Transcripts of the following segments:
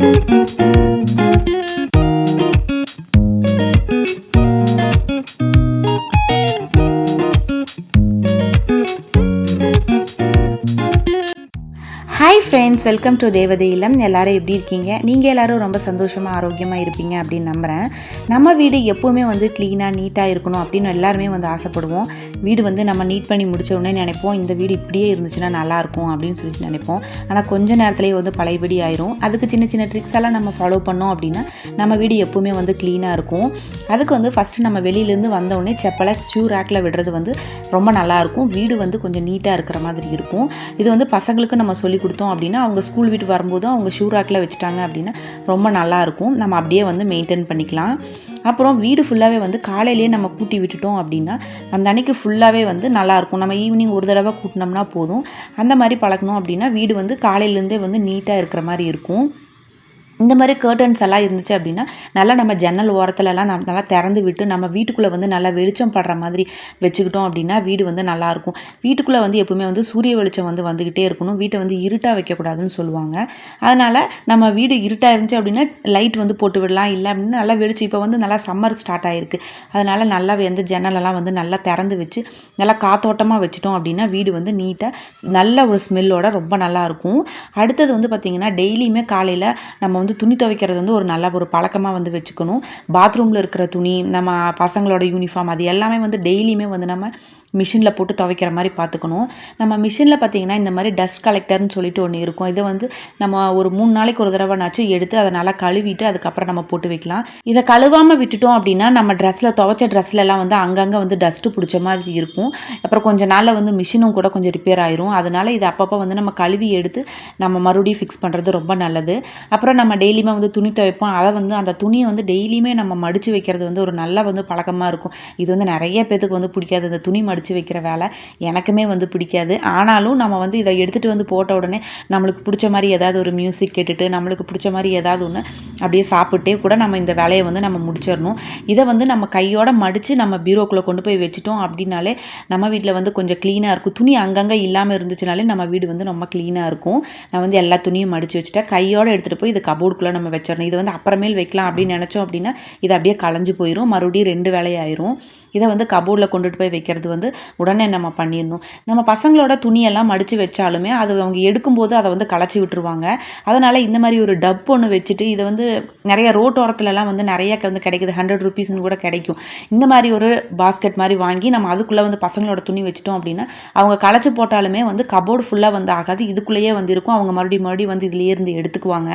Música friends welcome to தேவதை இல்லம் எல்லோரும் எப்படி இருக்கீங்க? நீங்கள் எல்லோரும் ரொம்ப சந்தோஷமாக ஆரோக்கியமாக இருப்பீங்க அப்படின்னு நம்புகிறேன் நம்ம வீடு எப்போவுமே வந்து க்ளீனாக நீட்டாக இருக்கணும் அப்படின்னு எல்லாருமே வந்து ஆசைப்படுவோம். வீடு வந்து நம்ம நீட் பண்ணி முடிச்ச உடனே நினைப்போம் இந்த வீடு இப்படியே இருந்துச்சுன்னா நல்லாயிருக்கும் அப்படின்னு சொல்லிட்டு நினைப்போம். ஆனால் கொஞ்சம் நேரத்துலேயே வந்து பழையபடி ஆயிரும். அதுக்கு சின்ன சின்ன ட்ரிக்ஸ் எல்லாம் நம்ம ஃபாலோ பண்ணோம் அப்படின்னா நம்ம வீடு எப்போவுமே வந்து க்ளீனாக இருக்கும். அதுக்கு வந்து ஃபஸ்ட்டு நம்ம வெளியிலேருந்து வந்தோடனே செப்பலை ஷூ ரேக்கில் விடுறது வந்து ரொம்ப நல்லாயிருக்கும் வீடு வந்து கொஞ்சம் நீட்டாக இருக்கிற மாதிரி இருக்கும். இது வந்து பசங்களுக்கு நம்ம சொல்லி கொடுத்தோம் அப்படின்னா அவங்க ஸ்கூல் விட்டு வரும்போது அவங்க ஷூ ரேக்கில் வச்சுட்டாங்க அப்படின்னா ரொம்ப நல்லாயிருக்கும் நம்ம அப்படியே வந்து மெயின்டைன் பண்ணிக்கலாம். அப்புறம் வீடு ஃபுல்லாகவே வந்து காலையிலேயே நம்ம கூட்டி விட்டுட்டோம் அப்படின்னா அந்த அன்னைக்கு ஃபுல்லாகவே வந்து நல்லாயிருக்கும் நம்ம ஈவினிங் ஒரு தடவை கூட்டினோம்னா போதும். அந்த மாதிரி பழக்கணும் அப்படின்னா வீடு வந்து காலையிலேருந்தே வந்து நீட்டாக இருக்கிற மாதிரி இருக்கும். இந்த மாதிரி கேர்டன்ஸ் எல்லாம் இருந்துச்சு அப்படின்னா நல்லா நம்ம ஜன்னல் ஓரத்துலலாம் நம்ம நல்லா திறந்து விட்டு நம்ம வீட்டுக்குள்ளே வந்து நல்லா வெளிச்சம் படுற மாதிரி வச்சுக்கிட்டோம் அப்படின்னா வீடு வந்து நல்லாயிருக்கும் வீட்டுக்குள்ளே வந்து எப்பவுமே வந்து சூரிய வெளிச்சம் வந்து வந்துக்கிட்டே இருக்கணும். வீட்டை வந்து இருட்டாக வைக்கக்கூடாதுன்னு சொல்லுவாங்க. அதனால் நம்ம வீடு இருட்டாக இருந்துச்சு அப்படின்னா லைட் வந்து போட்டு விடலாம். இல்லை அப்படின்னா நல்லா வெளிச்சம் இப்போ வந்து நல்லா சம்மர் ஸ்டார்ட் ஆகிருக்கு அதனால் நல்லா வந்து ஜன்னலெல்லாம் வந்து நல்லா திறந்து வச்சு நல்லா காத்தோட்டமாக வச்சுட்டோம் அப்படின்னா வீடு வந்து நீட்டாக நல்ல ஒரு ஸ்மெல்லோட ரொம்ப நல்லாயிருக்கும் அடுத்தது வந்து பார்த்திங்கன்னா டெய்லியுமே காலையில் நம்ம வந்து துணி துவைக்கிறது வந்து ஒரு நல்ல ஒரு பழக்கமாக வந்து வச்சுக்கணும். பாத்ரூமில் இருக்கிற துணி நம்ம பசங்களோட யூனிஃபார்ம் அது எல்லாமே வந்து டெய்லியுமே வந்து நம்ம மிஷினில் போட்டு துவைக்கிற மாதிரி பார்த்துக்கணும். நம்ம மிஷினில் பார்த்திங்கன்னா இந்த மாதிரி டஸ்ட் கலெக்டர்னு சொல்லிட்டு ஒன்று இருக்கும். இதை வந்து நம்ம ஒரு மூணு நாளைக்கு ஒரு தடவைனாச்சும் எடுத்து அதை நல்லா கழுவிட்டு அதுக்கப்புறம் நம்ம போட்டு வைக்கலாம். இதை கழுவாமல் விட்டுட்டோம் அப்படின்னா நம்ம ட்ரெஸ்ஸில் துவைச்ச ட்ரெஸ்லலாம் வந்து அங்கங்கே வந்து டஸ்ட்டு பிடிச்ச மாதிரி இருக்கும். அப்புறம் கொஞ்சம் நாளில் வந்து மிஷினும் கூட கொஞ்சம் ரிப்பேர் ஆயிரும். அதனால் இதை அப்பப்போ வந்து நம்ம கழுவி எடுத்து நம்ம மறுபடியும் ஃபிக்ஸ் பண்ணுறது ரொம்ப நல்லது. அப்புறம் நம்ம டெய்லியுமே வந்து துணி துவைப்போம். அதை வந்து அந்த துணியை வந்து டெய்லியுமே நம்ம மடித்து வைக்கிறது வந்து ஒரு நல்ல வந்து பழக்கமாக இருக்கும். இது வந்து நிறைய பேத்துக்கு வந்து பிடிக்காது. இந்த துணி மடித்து வைக்கிற வேலை எனக்குமே வந்து பிடிக்காது. ஆனாலும் நம்ம வந்து இதை எடுத்துகிட்டு வந்து போட்ட உடனே நம்மளுக்கு பிடிச்ச மாதிரி ஏதாவது ஒரு மியூசிக் கேட்டுட்டு நம்மளுக்கு பிடிச்ச மாதிரி ஏதாவது ஒன்று அப்படியே சாப்பிட்டே கூட நம்ம இந்த வேலையை வந்து நம்ம முடிச்சிடணும். இதை வந்து நம்ம கையோட மடித்து நம்ம பீரோக்குள்ளே கொண்டு போய் வச்சுட்டோம் அப்படின்னாலே நம்ம வீட்டில் வந்து கொஞ்சம் க்ளீனாக இருக்கும். துணி அங்கங்கே இல்லாமல் இருந்துச்சுனாலே நம்ம வீடு வந்து ரொம்ப க்ளீனாக இருக்கும். நான் வந்து எல்லா துணியும் மடித்து வச்சுட்டேன். கையோடு எடுத்துகிட்டு போய் இது கபோர்டுக்குள்ளே நம்ம வச்சிடணும் இது வந்து அப்புறமேல் வைக்கலாம் அப்படின்னு நினச்சோம் அப்படின்னா இது அப்படியே களைஞ்சு போயிடும் மறுபடியும் ரெண்டு வேலையாயிரும் இதை வந்து கபோர்டில் கொண்டுட்டு போய் வைக்கிறது வந்து உடனே நம்ம பண்ணிடணும். நம்ம பசங்களோட துணியெல்லாம் மடித்து வச்சாலுமே அது அவங்க எடுக்கும்போது அதை வந்து களைச்சி விட்டுருவாங்க. அதனால் இந்த மாதிரி ஒரு டப் ஒன்று வச்சுட்டு இதை வந்து நிறைய ரோட்டோரத்துலலாம் வந்து நிறைய வந்து கிடைக்குது. ஹண்ட்ரட் ருபீஸ்னு கூட கிடைக்கும். இந்த மாதிரி ஒரு பாஸ்கெட் மாதிரி வாங்கி நம்ம அதுக்குள்ளே வந்து பசங்களோட துணி வச்சுட்டோம் அப்படின்னா அவங்க களைச்சி போட்டாலுமே வந்து கபோர்டு ஃபுல்லாக வந்து ஆகாது. இதுக்குள்ளேயே வந்து இருக்கும். அவங்க மறுபடியும் மறுபடியும் வந்து இதுலேயே இருந்து எடுத்துக்குவாங்க.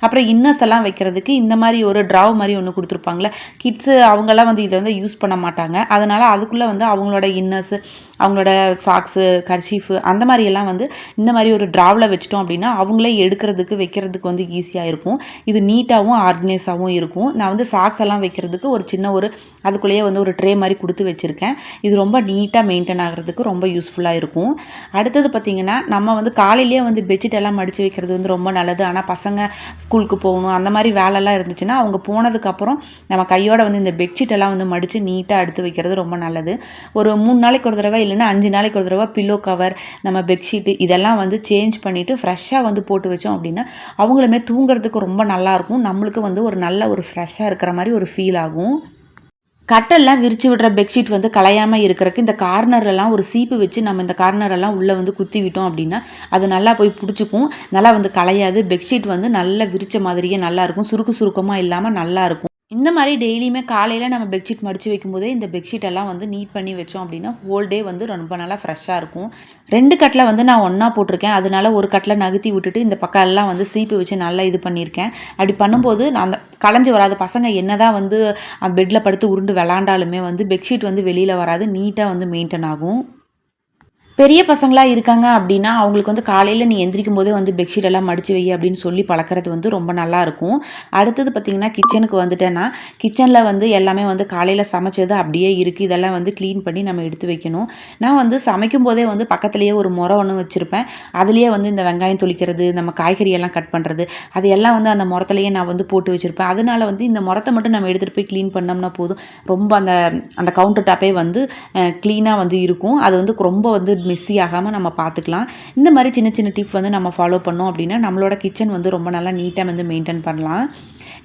அப்புறம் இன்னர்ஸ் எல்லாம் வைக்கிறதுக்கு இந்த மாதிரி ஒரு ட்ராவ் மாதிரி ஒன்று கொடுத்துருப்பாங்களே கிட்ஸு அவங்கெல்லாம் வந்து இதை வந்து யூஸ் பண்ண மாட்டாங்க. அதனால் அதுக்குள்ளே வந்து அவங்களோட இன்னர்ஸு அவங்களோட சாக்ஸு கர்ஷீஃபு அந்த மாதிரியெல்லாம் வந்து இந்த மாதிரி ஒரு ட்ராவில் வச்சிட்டோம் அப்படின்னா அவங்களே எடுக்கிறதுக்கு வைக்கிறதுக்கு வந்து ஈஸியாக இருக்கும். இது நீட்டாகவும் ஆர்கனைஸாகவும் இருக்கும். நான் வந்து சாக்ஸ் எல்லாம் வைக்கிறதுக்கு ஒரு சின்ன ஒரு அதுக்குள்ளேயே வந்து ஒரு ட்ரே மாதிரி கொடுத்து வச்சுருக்கேன். இது ரொம்ப நீட்டாக மெயின்டைன் ஆகிறதுக்கு ரொம்ப யூஸ்ஃபுல்லாக இருக்கும். அடுத்தது பார்த்திங்கன்னா நம்ம வந்து காலையிலேயே வந்து பெட்ஷீட் எல்லாம் மடித்து வைக்கிறது வந்து ரொம்ப நல்லது. ஆனால் பசங்க ஸ்கூலுக்கு போகணும் அந்த மாதிரி வேலைலாம் இருந்துச்சுன்னா அவங்க போனதுக்கப்புறம் நம்ம கையோட வந்து இந்த பெட்ஷீட் எல்லாம் வந்து மடித்து நீட்டாக எடுத்து வைக்கிறது ரொம்ப நல்லது. ஒரு மூணு நாளைக்கு ஒரு தடவை இல்லை இல்லைன்னா அஞ்சு நாளைக்கு ஒரு தடவை பில்லோ கவர் நம்ம பெட்ஷீட்டு இதெல்லாம் வந்து சேஞ்ச் பண்ணிவிட்டு ஃப்ரெஷ்ஷாக வந்து போட்டு வச்சோம் அப்படின்னா அவங்களுமே தூங்குறதுக்கு ரொம்ப நல்லாயிருக்கும் நம்மளுக்கு வந்து ஒரு நல்ல ஒரு ஃப்ரெஷ்ஷாக இருக்கிற மாதிரி ஒரு ஃபீல் ஆகும். கட்டெல்லாம் விரிச்சு விடுற பெட்ஷீட் வந்து கலையாமல் இருக்கிறக்கு இந்த கார்னர்லாம் ஒரு சீப்பு வச்சு நம்ம இந்த கார்னரெல்லாம் உள்ளே வந்து குத்தி விட்டோம் அப்படின்னா அது நல்லா போய் பிடிச்சிக்கும். நல்லா வந்து கலையாது பெட்ஷீட் வந்து நல்லா விரிச்ச மாதிரியே நல்லாயிருக்கும் சுருக்கு சுருக்கமாக இல்லாமல் நல்லாயிருக்கும் இந்த மாதிரி டெய்லியுமே காலையில் நம்ம பெட்ஷீட் மடித்து வைக்கும்போதே இந்த பெட்ஷீட்டெல்லாம் வந்து நீட் பண்ணி வச்சோம் அப்படின்னா ஹோல் டே வந்து ரொம்ப நல்லா ஃப்ரெஷ்ஷாக இருக்கும். ரெண்டு கட்டில் வந்து நான் ஒன்றா போட்டிருக்கேன். அதனால ஒரு கட்டில் நகர்த்தி விட்டுட்டு இந்த பக்கம் எல்லாம் வந்து சீப்பு வச்சு நல்லா இது பண்ணியிருக்கேன். அப்படி பண்ணும்போது நான் அந்த களைஞ்சு வராது பசங்க என்ன தான் வந்து பெட்டில் படுத்து உருண்டு விளாண்டாலுமே வந்து பெட்ஷீட் வந்து வெளியில் வராது. நீட்டாக வந்து மெயின்டைன் ஆகும். பெரிய பசங்களாக இருக்காங்க அப்படின்னா அவங்களுக்கு வந்து காலையில் நீ எந்திரிக்கும் போதே வந்து பெட்ஷீட் எல்லாம் மடித்து வை அப்படின்னு சொல்லி பழக்கிறது வந்து ரொம்ப நல்லா இருக்கும். அடுத்தது பார்த்திங்கன்னா கிச்சனுக்கு வந்துட்டேன்னா கிச்சனில் வந்து எல்லாமே வந்து காலையில் சமைச்சது அப்படியே இருக்குது இதெல்லாம் வந்து க்ளீன் பண்ணி நம்ம எடுத்து வைக்கணும். நான் வந்து சமைக்கும் போதே வந்து பக்கத்துலேயே ஒரு முறை ஒன்று வச்சுருப்பேன். அதுலேயே வந்து இந்த வெங்காயம் தொளிக்கிறது நம்ம காய்கறி எல்லாம் கட் பண்ணுறது அது எல்லாம் வந்து அந்த முறத்துலேயே நான் வந்து போட்டு வச்சுருப்பேன். அதனால் வந்து இந்த முறத்தை மட்டும் நம்ம எடுத்துகிட்டு போய் க்ளீன் பண்ணோம்னா போதும். ரொம்ப அந்த அந்த கவுண்டர் டாப்பே வந்து க்ளீனாக வந்து இருக்கும். அது வந்து ரொம்ப வந்து மிஸ்ஸி ஆகாமல் நம்ம பார்த்துக்கலாம் இந்த மாதிரி சின்ன சின்ன டிப் வந்து நம்ம ஃபாலோ பண்ணோம் அப்படின்னா நம்மளோட கிச்சன் வந்து ரொம்ப நல்லா நீட்டாக வந்து மெயின்டைன் பண்ணலாம்.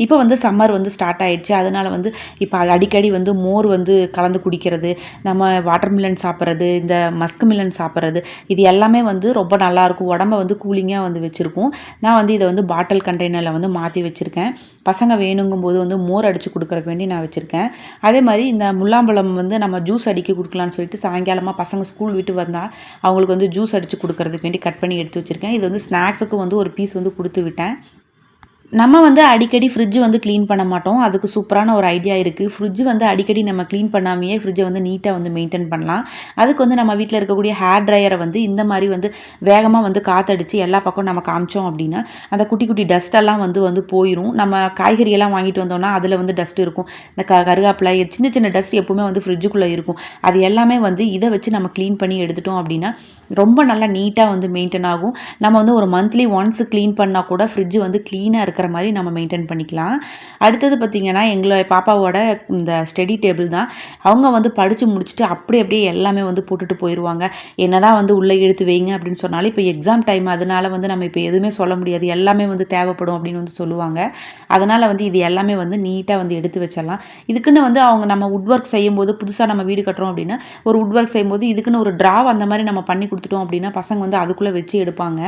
இப்போ வந்து சம்மர் வந்து ஸ்டார்ட் ஆகிடுச்சு அதனால் வந்து இப்போ அடிக்கடி வந்து மோர் வந்து கலந்து குடிக்கிறது நம்ம வாட்டர் மில்லன் சாப்பிட்றது இந்த மஸ்க் மில்லன் சாப்பிட்றது இது எல்லாமே வந்து ரொம்ப நல்லாயிருக்கும் உடம்ப வந்து கூலிங்காக வந்து வச்சுருக்கும். நான் வந்து இதை வந்து பாட்டில் கண்டெய்னரில் வந்து மாற்றி வச்சுருக்கேன். பசங்க வேணுங்கும்போது வந்து மோர் அடித்து கொடுக்குறக்கு வேண்டி நான் வச்சுருக்கேன். அதே மாதிரி இந்த முல்லாம்பழம் வந்து நம்ம ஜூஸ் அடிக்க கொடுக்கலான்னு சொல்லிட்டு சாயங்காலமாக பசங்க ஸ்கூல் விட்டு வந்தால் அவங்களுக்கு வந்து ஜூஸ் அடித்து கொடுக்குறதுக்கு வேண்டி கட் பண்ணி எடுத்து வச்சுருக்கேன். இது வந்து ஸ்நாக்ஸுக்கு வந்து ஒரு பீஸ் வந்து கொடுத்து விட்டேன். நம்ம வந்து அடிக்கடி ஃப்ரிட்ஜ் வந்து க்ளீன் பண்ண மாட்டோம். அதுக்கு சூப்பரான ஒரு ஐடியா இருக்குது ஃப்ரிட்ஜ் வந்து அடிக்கடி நம்ம க்ளீன் பண்ணாமையே ஃப்ரிட்ஜை வந்து நீட்டாக வந்து மெயின்டைன் பண்ணலாம். அதுக்கு வந்து நம்ம வீட்டில் இருக்கக்கூடிய ஹேர் ட்ரையரை வந்து இந்த மாதிரி வந்து வேகமாக வந்து காற்றடிச்சு எல்லா பக்கம் நம்ம காமிச்சோம் அப்படின்னா அந்த குட்டி குட்டி டஸ்ட்டெல்லாம் வந்து வந்து போயிடும் நம்ம காய்கறியெல்லாம் வாங்கிட்டு வந்தோம்னா அதில் வந்து டஸ்ட் இருக்கும். இந்த க கருகாப்பிலை சின்ன சின்ன டஸ்ட் எப்பவுமே வந்து ஃப்ரிட்ஜுக்குள்ளே இருக்கும். அது எல்லாமே வந்து இதை வச்சு நம்ம க்ளீன் பண்ணி எடுத்துட்டோம் அப்படின்னா ரொம்ப நல்லா நீட்டாக வந்து மெயின்டைன் ஆகும். நம்ம வந்து ஒரு மந்த்லி ஒன்ஸ் க்ளீன் பண்ணால் கூட ஃப்ரிட்ஜ் வந்து க்ளீனாக இருக்குது. இருக்கிற மாதிரி நம்ம மெயின்டைன் பண்ணிக்கலாம். அடுத்தது பார்த்திங்கன்னா எங்களை பாப்பாவோட இந்த ஸ்டடி டேபிள் தான். அவங்க வந்து படித்து முடிச்சுட்டு அப்படி அப்படியே எல்லாமே வந்து போட்டுட்டு போயிடுவாங்க என்ன தான் வந்து உள்ளே எடுத்து வைங்க அப்படின்னு சொன்னாலும் இப்போ எக்ஸாம் டைம் அதனால் வந்து நம்ம இப்போ எதுவுமே சொல்ல முடியாது. எல்லாமே வந்து தேவைப்படும் அப்படின்னு வந்து சொல்லுவாங்க. அதனால் வந்து இது எல்லாமே வந்து நீட்டாக வந்து எடுத்து வச்சிடலாம். இதுக்குன்னு வந்து அவங்க நம்ம உட் ஒர்க் செய்யும்போது புதுசாக நம்ம வீடு கட்டுறோம் அப்படின்னா ஒரு உட் ஒர்க் செய்யும்போது இதுக்குன்னு ஒரு ட்ராவ் அந்த மாதிரி நம்ம பண்ணி கொடுத்துட்டோம் அப்படின்னா பசங்க வந்து அதுக்குள்ளே வச்சு எடுப்பாங்க.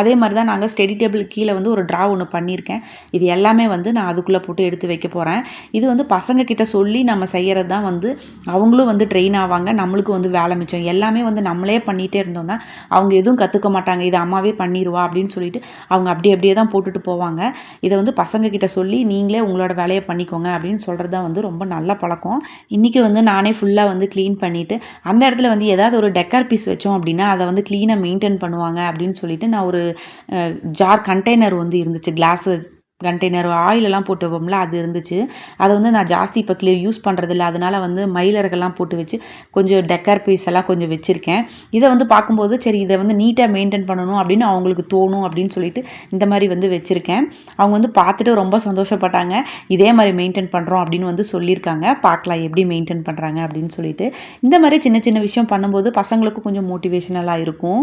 அதே மாதிரி தான் நாங்கள் ஸ்டெடி டேபிள் கீழே வந்து ஒரு ட்ரா ஒன்று பண்ணியிருக்கேன். இது எல்லாமே வந்து நான் அதுக்குள்ளே போட்டு எடுத்து வைக்க போகிறேன் இது வந்து பசங்க கிட்ட சொல்லி நம்ம செய்கிறது தான் வந்து அவங்களும் வந்து ட்ரெயின் ஆவாங்க நம்மளுக்கும் வந்து வேலை மிச்சம். எல்லாமே வந்து நம்மளே பண்ணிகிட்டே இருந்தோம்னா அவங்க எதுவும் கற்றுக்க மாட்டாங்க. இது அம்மாவே பண்ணிடுவா அப்படின்னு சொல்லிட்டு அவங்க அப்படி அப்படியே தான் போட்டுட்டு போவாங்க. இதை வந்து பசங்க கிட்ட சொல்லி நீங்களே உங்களோட வேலையை பண்ணிக்கோங்க அப்படின்னு சொல்கிறது தான் வந்து ரொம்ப நல்ல பழக்கம். இன்றைக்கி வந்து நானே ஃபுல்லாக வந்து க்ளீன் பண்ணிவிட்டு அந்த இடத்துல வந்து ஏதாவது ஒரு டெக்கர் பீஸ் வச்சோம் அப்படின்னா அதை வந்து க்ளீனாக மெயின்டைன் பண்ணுவாங்க அப்படின்னு சொல்லிட்டு நான் ஒரு ஜார் கண்டெய்னர் வந்து இருந்துச்சு. கிளாஸு கண்டெய்னர் ஆயிலெல்லாம் போட்டு வைப்போம்ல அது இருந்துச்சு. அதை வந்து நான் ஜாஸ்தி இப்போ கிளியர் யூஸ் பண்ணுறதில்ல அதனால் வந்து மயிலர்கள்லாம் போட்டு வச்சு கொஞ்சம் டெக்கர் பீஸ் எல்லாம் கொஞ்சம் வச்சுருக்கேன். இதை வந்து பார்க்கும்போது சரி இதை வந்து நீட்டாக மெயின்டைன் பண்ணணும் அப்படின்னு அவங்களுக்கு தோணும் அப்படின்னு சொல்லிட்டு இந்த மாதிரி வந்து வச்சுருக்கேன். அவங்க வந்து பார்த்துட்டு ரொம்ப சந்தோஷப்பட்டாங்க. இதே மாதிரி மெயின்டைன் பண்ணுறோம் அப்படின்னு வந்து சொல்லியிருக்காங்க. பார்க்கலாம் எப்படி மெயின்டைன் பண்ணுறாங்க அப்படின்னு சொல்லிட்டு. இந்த மாதிரி சின்ன சின்ன விஷயம் பண்ணும்போது பசங்களுக்கும் கொஞ்சம் மோட்டிவேஷனலாக இருக்கும்.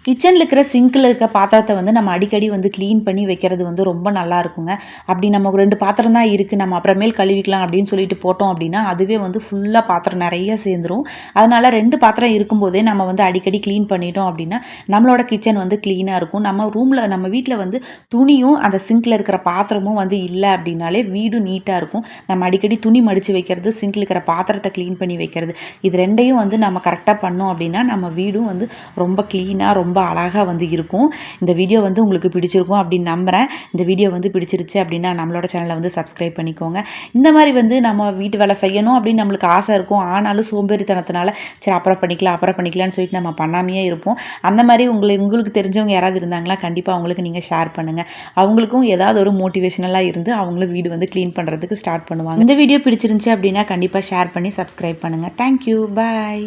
கிச்சனில் இருக்கிற சிங்கில் இருக்க பாத்திரத்தை வந்து நம்ம அடிக்கடி வந்து க்ளீன் பண்ணி வைக்கிறது வந்து ரொம்ப நல்லா இருக்குங்க. அப்படி நமக்கு ரெண்டு பாத்திரம் தான் இருக்குது நம்ம அப்புறமேல் கழுவிக்கலாம் அப்படின்னு சொல்லிட்டு போட்டோம் அப்படின்னா அதுவே வந்து ஃபுல்லாக பாத்திரம் நிறைய சேர்ந்துரும். அதனால் ரெண்டு பாத்திரம் இருக்கும்போதே நம்ம வந்து அடிக்கடி க்ளீன் பண்ணிட்டோம் அப்படின்னா நம்மளோட கிச்சன் வந்து க்ளீனாக இருக்கும். நம்ம ரூமில் நம்ம வீட்டில் வந்து துணியும் அந்த சிங்கில் இருக்கிற பாத்திரமும் வந்து இல்லை அப்படின்னாலே வீடும் நீட்டாக இருக்கும். நம்ம அடிக்கடி துணி மடித்து வைக்கிறது சிங்கில் இருக்கிற பாத்திரத்தை க்ளீன் பண்ணி வைக்கிறது. இது ரெண்டையும் வந்து நம்ம கரெக்டாக பண்ணோம் அப்படின்னா நம்ம வீடும் வந்து ரொம்ப க்ளீனாக ரொம்ப ரொம்ப அழகாக வந்து இருக்கும். இந்த வீடியோ வந்து உங்களுக்கு பிடிச்சிருக்கும் அப்படின்னு நம்புகிறேன் இந்த வீடியோ வந்து பிடிச்சிருச்சு அப்படின்னா நம்மளோட சேனலை வந்து சப்ஸ்கிரைப் பண்ணிக்கோங்க. இந்த மாதிரி வந்து நம்ம வீட்டு வேலை செய்யணும் அப்படின்னு நம்மளுக்கு ஆசை இருக்கும். ஆனாலும் சோம்பேறித்தனத்தினால சரி அப்புறம் பண்ணிக்கலாம் அப்புறம் பண்ணிக்கலாம்னு சொல்லிட்டு நம்ம பண்ணாமையே இருப்போம். அந்த மாதிரி உங்களுக்கு உங்களுக்கு தெரிஞ்சவங்க யாராவது இருந்தாங்களா கண்டிப்பாக அவங்களுக்கு நீங்கள் ஷேர் பண்ணுங்கள் அவங்களுக்கும் ஏதாவது ஒரு மோட்டிவேஷனலாக இருந்து அவங்களும் வீடு வந்து க்ளீன் பண்ணுறதுக்கு ஸ்டார்ட் பண்ணுவாங்க. இந்த வீடியோ பிடிச்சிருந்துச்சு அப்படின்னா கண்டிப்பாக ஷேர் பண்ணி சப்ஸ்கிரைப் பண்ணுங்கள் தேங்க்யூ பாய்